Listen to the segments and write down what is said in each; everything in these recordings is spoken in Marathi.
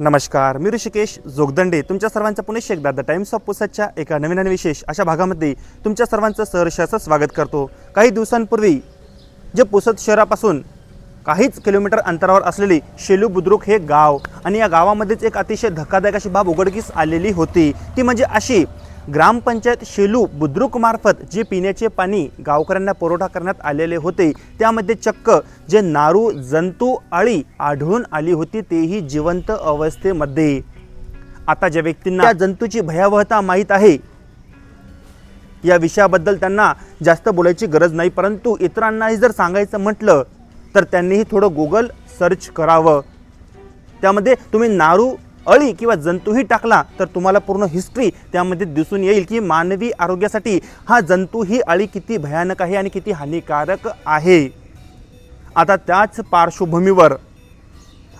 नमस्कार मी ऋषिकेश जोगदंडे. तुमच्या सर्वांचं पुणे एकदा द टाइम्स ऑफ पुसदच्या एका नवीन आणि विशेष अशा भागामध्ये तुमच्या सर्वांचं सहर्षाचं असं स्वागत करतो. काही दिवसांपूर्वी जे पुसद शहरापासून काहीच किलोमीटर अंतरावर असलेले शेलू बुद्रुक हे गाव आणि या गावामध्येच एक अतिशय धक्कादायक अशी बाब उघडकीस आलेली होती. ती म्हणजे अशी ग्रामपंचायत शेलू बुद्रुक मार्फत जे पिण्याचे पाणी गावकऱ्यांना पुरवठा करण्यात आलेले होते त्यामध्ये चक्क जे नारू जंतू अळी आढळून आली होती तेही जिवंत अवस्थेमध्ये. आता ज्या व्यक्तींना त्या जंतूची भयावहता माहीत आहे या विषयाबद्दल त्यांना जास्त बोलायची गरज नाही परंतु इतरांनाही जर सांगायचं म्हटलं तर त्यांनीही थोडं गुगल सर्च करावं. त्यामध्ये तुम्ही नारू अळी किंवा जंतूही टाकला तर तुम्हाला पूर्ण हिस्ट्री त्यामध्ये दिसून येईल की मानवी आरोग्यासाठी हा जंतू ही अळी किती भयानक आहे आणि किती हानिकारक आहे. आता त्याच पार्श्वभूमीवर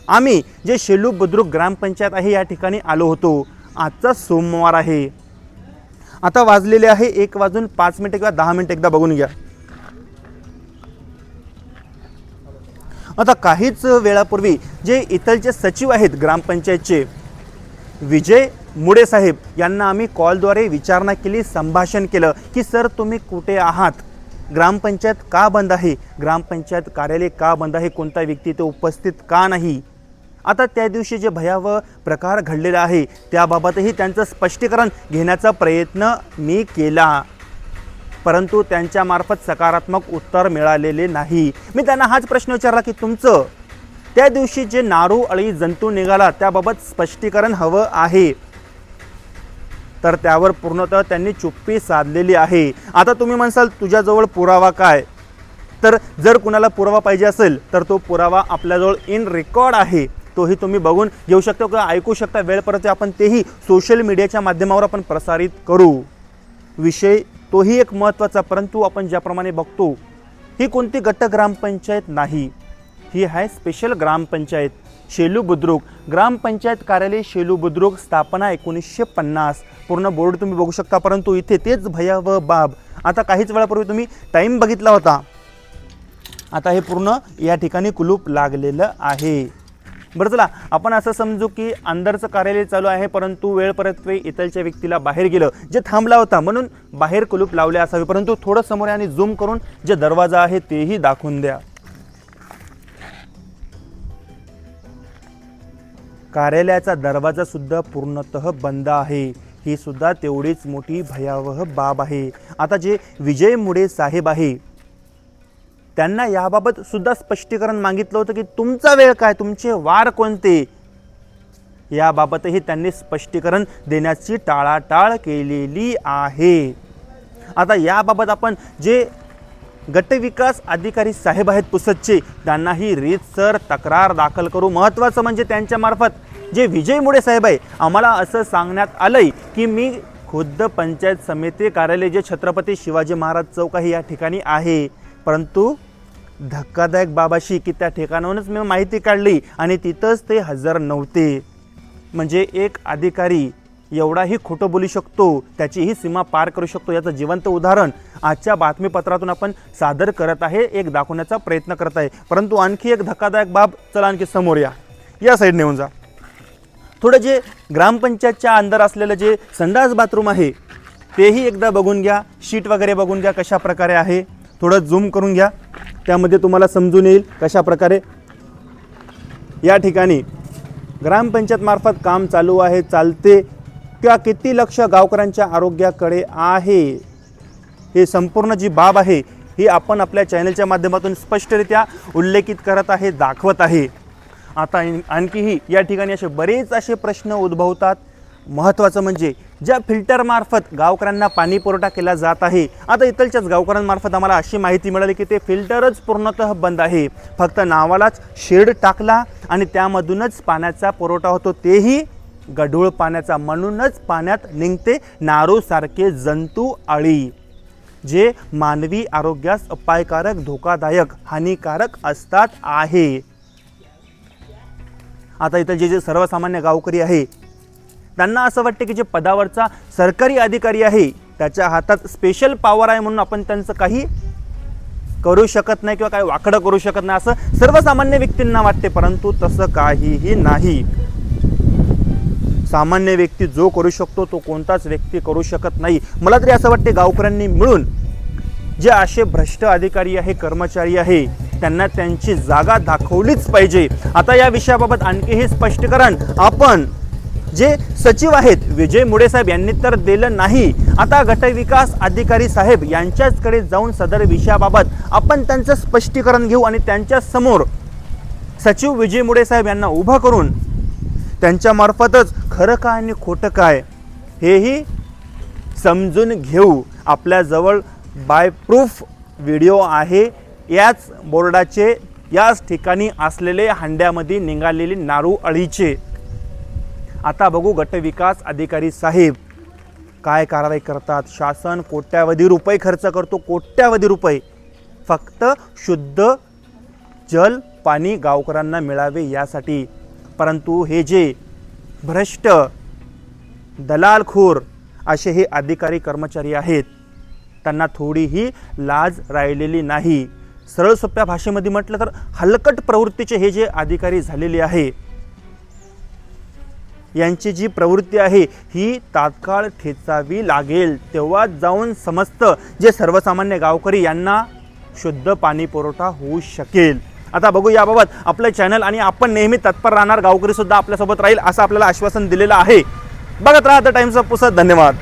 आम्ही जे शेलू बुद्रुक ग्रामपंचायत आहे या ठिकाणी आलो होतो. आजचा सोमवार आहे. आता वाजलेले आहे एक वाजून पाच मिनिटं किंवा दहा मिनिटं एकदा बघून घ्या. आता काहीच वेळापूर्वी जे इथलचे सचिव आहेत ग्रामपंचायतचे विजय मुडे साहेब यांना आम्ही कॉलद्वारे विचारणा केली संभाषण केलं की सर तुम्ही कुठे आहात? ग्रामपंचायत का बंद आहे? ग्रामपंचायत कार्यालय का बंद आहे? कोणता व्यक्ती ते उपस्थित का नाही? आता त्या दिवशी जे भयावह प्रकार घडलेला आहे त्याबाबतही त्यांचं स्पष्टीकरण घेण्याचा प्रयत्न मी केला. परंतु त्यांच्यामार्फत सकारात्मक उत्तर मिळालेले नाही. मी त्यांना हाच प्रश्न विचारला की तुमचं? त्या दिवशी जे नारू अळी जंतू निघाला त्याबाबत स्पष्टीकरण हवं आहे. तर त्यावर पूर्णतः त्यांनी चुप्पी साधलेली आहे. आता तुम्ही म्हणसाल तुझ्याजवळ पुरावा काय? तर जर कुणाला पुरावा पाहिजे असेल तर तो पुरावा आपल्याजवळ इन रेकॉर्ड आहे. तोही तुम्ही बघून घेऊ शकता किंवा ऐकू शकता. वेळ परत आपण तेही सोशल मीडियाच्या माध्यमावर आपण प्रसारित करू. विषय तोही एक महत्त्वाचा परंतु आपण ज्याप्रमाणे बघतो ही कोणती गट ग्रामपंचायत नाही. ही आहे स्पेशल ग्रामपंचायत शेलू बुद्रुक. ग्रामपंचायत कार्यालय शेलू बुद्रुक स्थापना एकोणीसशे पन्नास. पूर्ण बोर्ड तुम्ही बघू शकता परंतु इथे तेच भयावह बाब. आता काहीच वेळापूर्वी तुम्ही टाईम बघितला होता. आता हे पूर्ण या ठिकाणी कुलूप लागलेलं आहे. बरं चला आपण असं समजू की अंदरचं कार्यालय चालू आहे परंतु वेळ परत व्यक्तीला बाहेर गेलं जे थांबला होता म्हणून बाहेर कुलूप लावले असावे परंतु थोडं समोर आणि झूम करून जे दरवाजा आहे तेही दाखवून द्या. कार्यालयाचा दरवाजा सुद्धा पूर्णतः बंद आहे. ही सुद्धा तेवढीच मोठी भयावह बाब आहे. आता जे विजय मुडे साहेब आहे त्यांना याबाबत सुद्धा स्पष्टीकरण मागितलं होतं की तुमचा वेळ काय? तुमचे वार कोणते? याबाबतही त्यांनी स्पष्टीकरण देण्याची टाळाटाळ केलेली आहे. आता याबाबत आपण जे गटविकास अधिकारी साहेब आहेत पुसदचे त्यांनाही रीतसर तक्रार दाखल करू. महत्त्वाचं म्हणजे त्यांच्यामार्फत जे विजय मुडे साहेब आहे आम्हाला असं सांगण्यात आलंय की मी खुद्द पंचायत समिती कार्यालय जे छत्रपती शिवाजी महाराज चौक आहे या ठिकाणी आहे. परंतु धक्कादायक बाबाशी की त्या ठिकाणाहूनच मी माहिती काढली आणि तिथंच ते हजर नव्हते. म्हणजे एक अधिकारी एवढाही खोटं बोलू शकतो त्याचीही सीमा पार करू शकतो याचं जिवंत उदाहरण आजच्या बातमीपत्रातून आपण सादर करत आहे एक दाखवण्याचा प्रयत्न करत आहे. परंतु आणखी एक धक्कादायक बाब चला आणखी समोर या. या साईडने येऊन जा. थोडं जे ग्रामपंचायतच्या अंदर असलेलं जे संडास बाथरूम आहे तेही एकदा बघून घ्या शीट वगैरे बघून घ्या कशा प्रकारे आहे. थोडं झूम करून घ्या. त्यामध्ये तुम्हाला समजून येईल कशा प्रकारे. या ठिकाणी ग्रामपंचायतमार्फत काम चालू आहे चालते. किंवा किती लक्ष गावकऱ्यांच्या आरोग्याकडे आहे हे संपूर्ण जी बाब आहे ही आपण आपल्या चॅनलच्या माध्यमातून स्पष्टरित्या उल्लेखित करत आहे दाखवत आहे. आता आणखीही या ठिकाणी असे बरेच असे प्रश्न उद्भवतात. महत्त्वाचं म्हणजे ज्या फिल्टरमार्फत गावकऱ्यांना पाणी पुरवठा केला जात आहे आता इथलच्याच गावकऱ्यांमार्फत आम्हाला अशी माहिती मिळाली की ते फिल्टरच पूर्णतः बंद आहे. फक्त नावालाच शेड टाकला आणि त्यामधूनच पाण्याचा पुरवठा होतो. तेही गढूळ पाण्याचा. म्हणूनच पाण्यात निघते नारूसारखे जंतू अळी जे मानवी आरोग्यास अपायकारक धोकादायक हानिकारक असतात आहे. आता इथं जे जे सर्वसामान्य गावकरी आहे त्यांना असं वाटतं की जे पदावरचा सरकारी अधिकारी आहे त्याच्या हातात स्पेशल पॉवर आहे म्हणून आपण त्यांचं काही करू शकत नाही किंवा काही वाकडं करू शकत नाही असं सर्वसामान्य व्यक्तींना वाटते परंतु तसं काहीही नाही. सामान्य व्यक्ती जो करू शकतो तो कोणताच व्यक्ती करू शकत नाही. मला तरी असं वाटते गावकऱ्यांनी मिळून जे असे भ्रष्ट अधिकारी आहे कर्मचारी आहे त्यांना त्यांची जागा दाखवलीच पाहिजे. आता या विषयाबाबत आणखीही स्पष्टीकरण आपण जे सचिव आहेत विजय मुडे साहेब यांनी तर दिलं नाही. आता गटविकास अधिकारी साहेब यांच्याचकडे जाऊन सदर विषयाबाबत आपण त्यांचं स्पष्टीकरण घेऊ आणि त्यांच्यासमोर सचिव विजय मुडे साहेब यांना उभं करून त्यांच्यामार्फतच खरं काय आणि खोटं काय हेही समजून घेऊ. आपल्याजवळ बाय प्रूफ व्हिडिओ आहे. याच बोर्डाचे याच ठिकाणी असलेले हांड्यामध्ये निघालेली नारू अळीचे. आता बघू गटविकास अधिकारी साहेब काय कारवाई करतात. शासन कोट्यावधी रुपये खर्च करतो. कोट्यावधी रुपये. फक्त शुद्ध जल पाणी गावकऱ्यांना मिळावे यासाठी. परंतु हे जे भ्रष्ट दलालखोर असे हे अधिकारी कर्मचारी आहेत त्यांना थोडीही लाज राहिलेली नाही. सरळ सोप्या भाषेमध्ये म्हटलं तर हलकट प्रवृत्तीचे हे जे अधिकारी झालेले आहे यांची जी प्रवृत्ती आहे ही तात्काळ ठेचावी लागेल. तेव्हा जाऊन समजतं जे सर्वसामान्य गावकरी यांना शुद्ध पाणी पुरवठा होऊ शकेल. आता बघू याबाबत आपलं चॅनल आणि आपण नेहमी तत्पर राहणार गावकरी सुद्धा आपल्यासोबत राहील असं आपल्याला आश्वासन दिलेलं आहे. बघत राहा द टाइम्स ऑफ पुसत धन्यवाद.